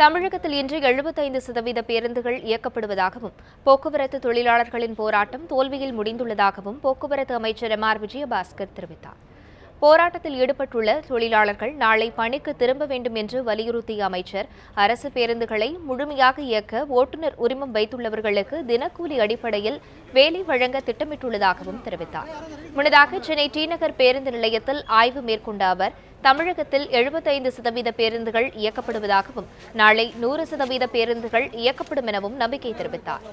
தமிழகத்தில் இன்று எழுபத்தைந்து சதவீத பேருந்துகள் இயக்கப்படுவதாகவும் போக்குவரத்து தொழிலாளர்களின் போராட்டம் தோல்வியில் முடிந்துள்ளதாகவும் போக்குவரத்து அமைச்சர் எம் ஆர் விஜயபாஸ்கர் தெரிவித்தார். போராட்டத்தில் ஈடுபட்டுள்ள தொழிலாளர்கள் நாளை பணிக்கு திரும்ப வேண்டும் என்று வலியுறுத்திய அமைச்சர் அரசு பேருந்துகளை முழுமையாக இயக்க ஓட்டுநர் உரிமம் வைத்துள்ளவர்களுக்கு தினக்கூலி அடிப்படையில் வேலை வழங்க திட்டமிட்டுள்ளதாகவும் தெரிவித்தார். முன்னதாக சென்னை டிநகர் பேருந்து நிலையத்தில் ஆய்வு மேற்கொண்ட அவர் தமிழகத்தில் எழுபத்தைந்து சதவீத பேருந்துகள் இயக்கப்படுவதாகவும் நாளை நூறு சதவீத பேருந்துகள் இயக்கப்படும் எனவும் நம்பிக்கை தெரிவித்தார்.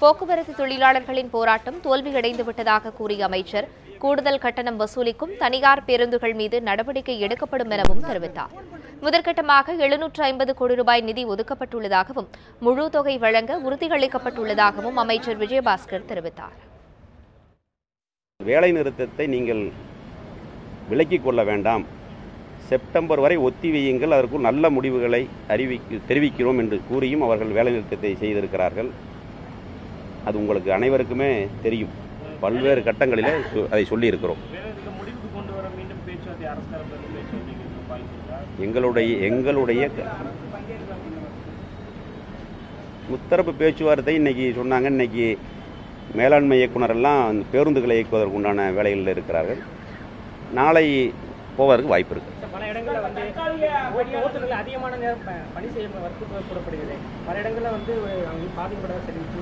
போக்குவரத்து தொழிலாளர்களின் போராட்டம் தோல்வியடைந்து விட்டதாக கூறிய அமைச்சர் கூடுதல் கட்டணம் வசூலிக்கும் தனியார் பேருந்துகள் மீது நடவடிக்கை எடுக்கப்படும் எனவும் தெரிவித்தார். முதற்கட்டமாக எழுநூற்று ஐம்பது கோடி ரூபாய் நிதி ஒதுக்கப்பட்டுள்ளதாகவும் முழு தொகை வழங்க உறுதியளிக்கப்பட்டுள்ளதாகவும் அமைச்சர் விஜயபாஸ்கர் தெரிவித்தார். வேலை நிறுத்தத்தை நீங்கள் விலக்கிக் கொள்ள வேண்டாம். செப்டம்பர் வரை ஒத்திவையுங்கள் அதற்குள் நல்ல முடிவுகளை அறிவிக்க தெரிவிக்கிறோம் என்று கூறியும் அவர்கள் வேலை நிறுத்தத்தை செய்திருக்கிறார்கள். அது உங்களுக்கு அனைவருக்குமே தெரியும். பல்வேறு கட்டங்களில் அதை சொல்லியிருக்கிறோம். எங்களுடைய எங்களுடைய முத்தரப்பு பேச்சுவார்த்தை இன்னைக்கு சொன்னாங்க. இன்னைக்கு மேலாண்மை இயக்குனர் எல்லாம் அந்த பேருந்துகளை இயக்குவதற்கு உண்டான வேலைகளில் இருக்கிறார்கள். நாளை போவதற்கு வாய்ப்பு இருக்கு. பல இடங்களில் வந்து ஓட்டுநர்கள் அதிகமான நேரம் பணி செய்ய வற்புறுத்தப்படுகிறது பல இடங்களில் வந்து அவங்க பாதிக்கப்பட தெரிவிச்சு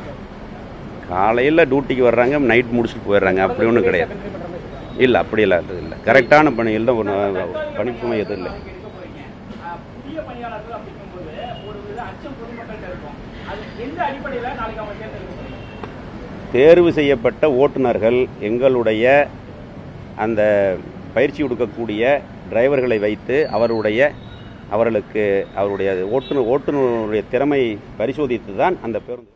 காலையில் டியூட்டிக்கு வர்றாங்க நைட் முடிச்சுட்டு போயிடுறாங்க. அப்படி ஒன்றும் கிடையாது. இல்லை அப்படியெல்லாம் இது இல்லை. கரெக்டான பணியில் தான் ஒன்று பணிப்புமை எதுவும் இல்லை. தேர்வு செய்யப்பட்ட ஓட்டுநர்கள் எங்களுடைய அந்த பயிற்சி கொடுக்கக்கூடிய டிரைவர்களை வைத்து அவருடைய அவர்களுக்கு அவருடைய ஓட்டுநர் ஓட்டுநருடைய திறமை பரிசோதித்து தான் அந்த பேருந்து